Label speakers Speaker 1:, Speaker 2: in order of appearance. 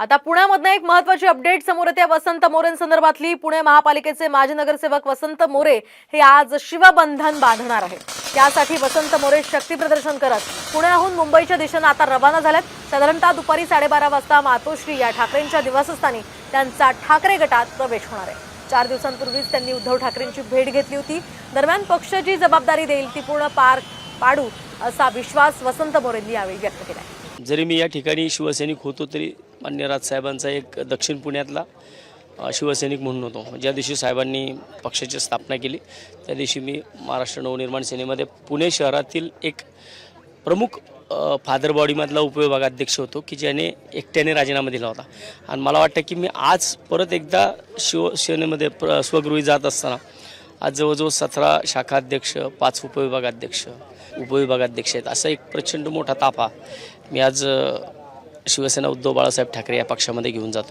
Speaker 1: आता पुण्यामधनं एक महत्वाची अपडेट समोर येते. वसंत मोरेंसंदर्भातली पुणे महापालिकेचे माजी नगरसेवक वसंत मोरे हे आज शिवबंधन बांधणार आहेत. त्यासाठी वसंत मोरे शक्ती प्रदर्शन करत पुण्याहून मुंबईच्या दिशेनं आता रवाना झाल्यात साधारणतः दुपारी साडेबारा वाजता मातोश्री या ठाकरेंच्या निवासस्थानी त्यांचा ठाकरे गटात प्रवेश होणार आहे. चार दिवसांपूर्वीच त्यांनी उद्धव ठाकरेंची भेट घेतली होती. दरम्यान पक्ष जी जबाबदारी देईल ती पूर्ण पार पाडू असा विश्वास वसंत मोरेंनी यावेळी व्यक्त केला आहे
Speaker 2: जरी मी या ठिकाणी शिवसैनिक होतो तरी मान्य राजसाहेबांचा एक दक्षिण पुण्यातला शिवसैनिक म्हणून होतो. ज्या दिवशी साहेबांनी पक्षाची स्थापना केली त्या दिवशी मी महाराष्ट्र नवनिर्माण सेनेमध्ये पुणे शहरातील एक प्रमुख फादर बॉडीमधला उपविभागाध्यक्ष होतो की ज्याने एकट्याने राजीनामा दिला होता. आणि मला वाटतं की मी आज परत एकदा शिवसेनेमध्ये प्र स्वगृही जात असताना आज जवळजवळ सतरा शाखाध्यक्ष पाच उपविभागाध्यक्ष उपविभागाध्यक्ष आहेत असा एक प्रचंड मोठा ताफा मी आज शिवसेना उद्धव बाळासाहेब ठाकरे या पक्षामध्ये घेऊन जातो